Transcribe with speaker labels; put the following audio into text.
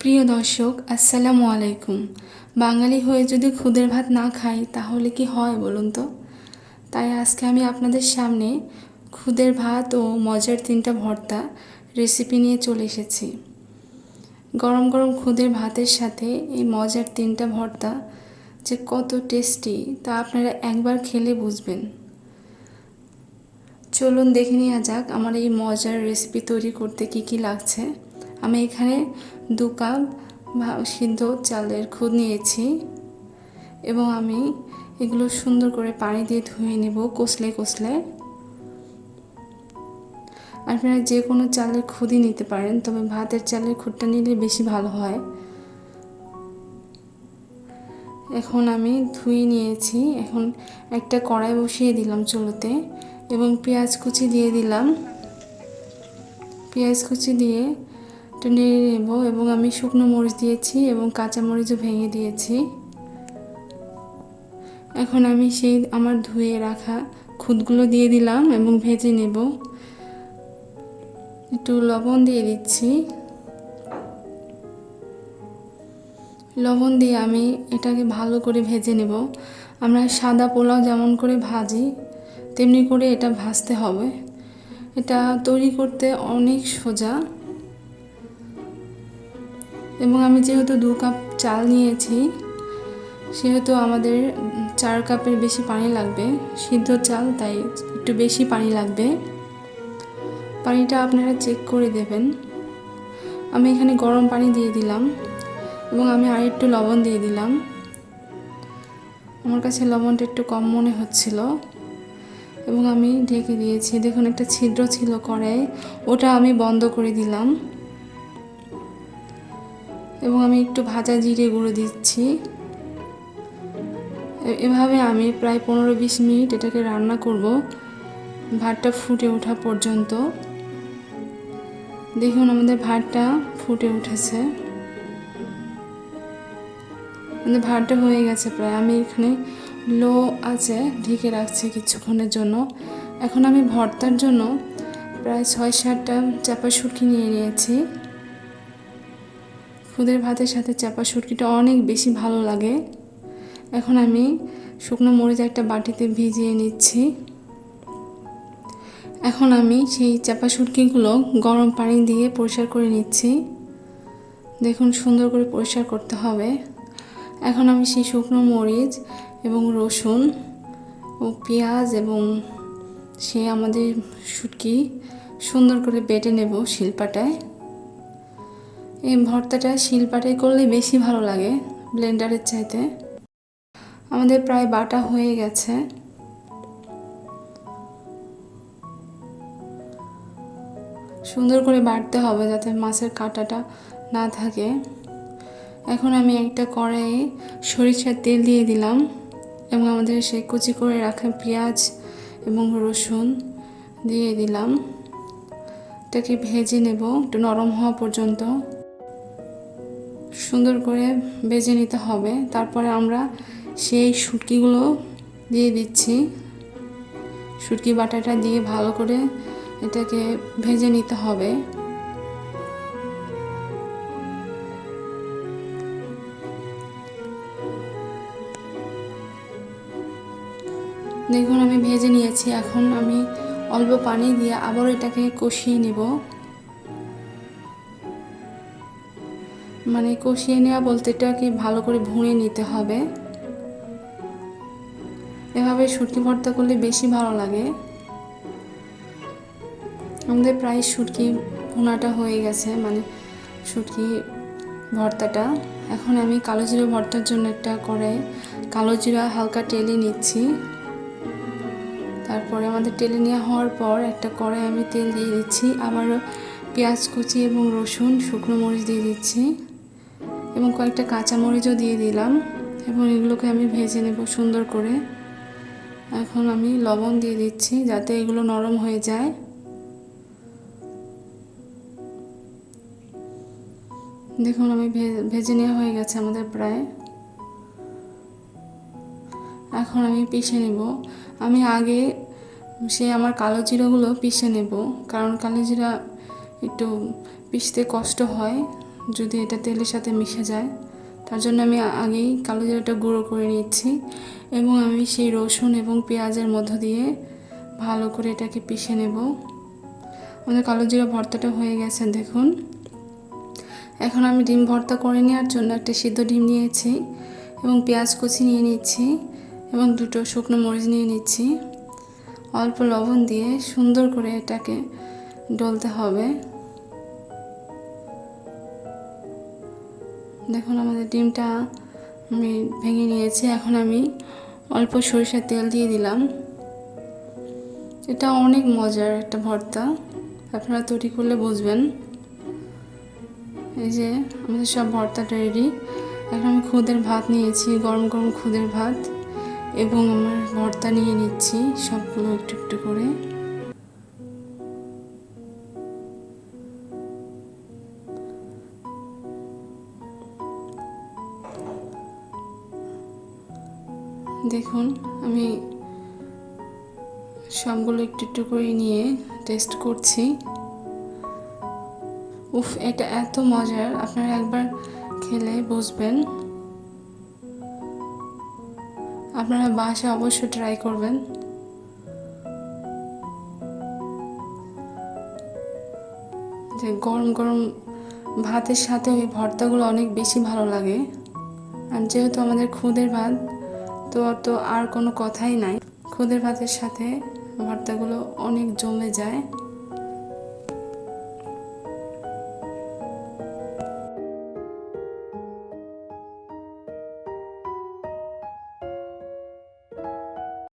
Speaker 1: প্রিয় দর্শক, আসসালামু আলাইকুম। বাঙালি হয়ে যদি খুদের ভাত না খাই, তাহলে কি হয় বলুন তো? তাই আজকে আমি আপনাদের সামনে খুদের ভাত ও মজার তিনটা ভর্তা রেসিপি নিয়ে চলে এসেছি। গরম গরম খুদের ভাতের সাথে এই মজার তিনটা ভর্তা যে কত টেস্টি তা আপনারা একবার খেলে বুঝবেন। চলুন দেখে নেওয়া যাক আমার এই মজার রেসিপি তৈরি করতে কি কি লাগছে। আমি এখানে দু কাপ সিদ্ধ চালের খুদ নিয়েছি এবং আমি এগুলো সুন্দর করে পানি দিয়ে ধুয়ে নেব কষলে কষলে। আপনারা যে কোনো চালের খুদই নিতে পারেন, তবে ভাতের চালের খুদটা নিলে বেশি ভালো হয়। এখন আমি ধুয়ে নিয়েছি, এখন একটা কড়াই বসিয়ে দিলাম চুলোতে এবং পেঁয়াজ কুচি দিয়ে দিলাম। পেঁয়াজ কুচি দিয়ে একটু নেড়ে নেব এবং আমি শুকনো মরিচ দিয়েছি এবং কাঁচা মরিচও ভেঙে দিয়েছি। এখন আমি সেই আমার ধুয়ে রাখা খুদগুলো দিয়ে দিলাম এবং ভেজে নেব। একটু লবণ দিয়ে দিচ্ছি। লবণ দিয়ে আমি এটাকে ভালো করে ভেজে নেব। আমরা সাদা পোলাও যেমন করে ভাজি, তেমনি করে এটা ভাজতে হবে। এটা তৈরি করতে অনেক সোজা। এবং আমি যেহেতু দু কাপ চাল নিয়েছি, সেহেতু আমাদের চার কাপের বেশি পানি লাগবে, সিদ্ধ চাল, তাই একটু বেশি পানি লাগবে। পানিটা আপনারা চেক করে দেবেন। আমি এখানে গরম পানি দিয়ে দিলাম এবং আমি আর একটু লবণ দিয়ে দিলাম। আমার কাছে লবণটা একটু কম মনে হচ্ছিল এবং আমি ঢেকে দিয়েছি। দেখুন, একটা ছিদ্র ছিল কড়াই ওটা আমি বন্ধ করে দিলাম। এবং আমি একটু ভাজা জিরে গুঁড়ো দিচ্ছি। এভাবে আমি প্রায় পনেরো বিশ মিনিট এটাকে রান্না করব। ভাতটা ফুটে ওঠা পর্যন্ত। দেখুন আমাদের ভাতটা ফুটে উঠেছে। আমাদের ভাতটা হয়ে গেছে প্রায়। আমি এখানে লো আছে ঢেকে রাখছি কিছুক্ষণের জন্য। এখন আমি ভর্তার জন্য প্রায় ছয় সাতটা চাপা শুটকি নিয়ে নিয়েছি। খুদের ভাতের সাথে চাপা শুটকিটা অনেক বেশি ভালো লাগে। এখন আমি শুকনো মরিচ একটা বাটিতে ভিজিয়ে নিচ্ছি। এখন আমি সেই চাপা শুটকিগুলো গরম পানি দিয়ে পরিষ্কার করে নিচ্ছি। দেখুন সুন্দর করে পরিষ্কার করতে হবে। এখন আমি সেই শুকনো মরিচ এবং রসুন ও পেঁয়াজ এবং সে আমাদের শুটকি সুন্দর করে বেটে নেব শিলপাটায়। এই ভর্তাটা শিলপাটায় করলে বেশি ভালো লাগে, ব্লেন্ডারের চাইতে। আমাদের প্রায় বাটা হয়ে গেছে। সুন্দর করে বাটতে হবে যাতে মাছের কাঁটাটা না থাকে। এখন আমি একটা কড়াইয়ে সরিষার তেল দিয়ে দিলাম এবং আমাদের সেই কুচি করে রাখা পেঁয়াজ এবং রসুন দিয়ে দিলাম। এটাকে ভেজে নেব, একটু নরম হওয়া পর্যন্ত। সুন্দর করে বেজে নিতে হবে। তারপরে আমরা সেই শুটকিগুলো দিয়ে দিচ্ছি। শুটকি বাটাটা দিয়ে ভালো করে এটাকে ভেজে নিতে হবে। দেখুন আমি ভেজে নিয়েছি। এখন আমি অল্প পানি দিয়ে আবার এটাকে কষিয়ে নেব। মানে কষিয়ে নেওয়া বলতে এটাকে ভালো করে ভুঁড়ে নিতে হবে। এভাবে শুটকি ভর্তা করলে বেশি ভালো লাগে। আমাদের প্রায় শুটকি ভুনাটা হয়ে গেছে মানে শুটকি ভর্তাটা। এখন আমি কালো জিরা ভর্তার জন্য একটা করে কালো জিরা হালকা টেলে নিচ্ছি। তারপরে আমাদের টেলে নেওয়া হওয়ার পর একটা কড়াই আমি তেল দিয়ে দিচ্ছি। আবারও পেঁয়াজ কুচি এবং রসুন, শুকনো মরিচ দিয়ে দিচ্ছি। এবং কয়েকটা কাঁচা মরিচও দিয়ে দিলাম এবং এগুলোকে আমি ভেজে নেব সুন্দর করে। এখন আমি লবণ দিয়ে দিচ্ছি যাতে এগুলো নরম হয়ে যায়। দেখুন, আমি ভেজে নেওয়া হয়ে গেছে আমাদের প্রায়। এখন আমি পিষে নেব। আমি আগে সে আমার কালো জিরাগুলো পিষে নেব, কারণ কালো জিরা একটু পিষতে কষ্ট হয়। যদি এটা তেলের সাথে মিশে যায়, তার জন্য আমি আগেই কালো জিরাটা গুঁড়ো করে নিচ্ছি এবং আমি সেই রসুন এবং পেঁয়াজের মধ্য দিয়ে ভালো করে এটাকে পিষে নেব। আমাদের কালো জিরা ভর্তাটা হয়ে গেছে, দেখুন। এখন আমি ডিম ভর্তা করে নেওয়ার জন্য একটা সিদ্ধ ডিম নিয়েছি এবং পেঁয়াজ কুচি নিয়ে নিচ্ছি এবং দুটো শুকনো মরিচ নিয়ে নিচ্ছি। অল্প লবণ দিয়ে সুন্দর করে এটাকে ডলতে হবে। দেখুন, আমাদের ডিমটা আমি ভেঙে নিয়েছি। এখন আমি অল্প সরিষার তেল দিয়ে দিলাম। এটা অনেক মজার একটা ভর্তা। আপনারা তৈরি করলে বুঝবেন। এই যে আমাদের সব ভর্তাটা রেডি এখন আমি খুদের ভাত নিয়েছি, গরম গরম খুদের ভাত। এবং আমার ভর্তা নিয়ে নিচ্ছি সবগুলো একটু একটু করে। দেখুন, আমি সবগুলো একটু একটু করে নিয়ে টেস্ট করছি। উফ, এটা এত মজার। আপনারা একবার খেলে বুঝবেন আপনারা বাসা অবশ্যই ট্রাই করবেন। যে গরম গরম ভাতের সাথে ওই ভর্তাগুলো অনেক বেশি ভালো লাগে। আর যেহেতু আমাদের খুদের ভাত তো তো আর কোনো কথাই নাই। খুদের ভাতের সাথে ভর্তাগুলো অনেক জমে যায়।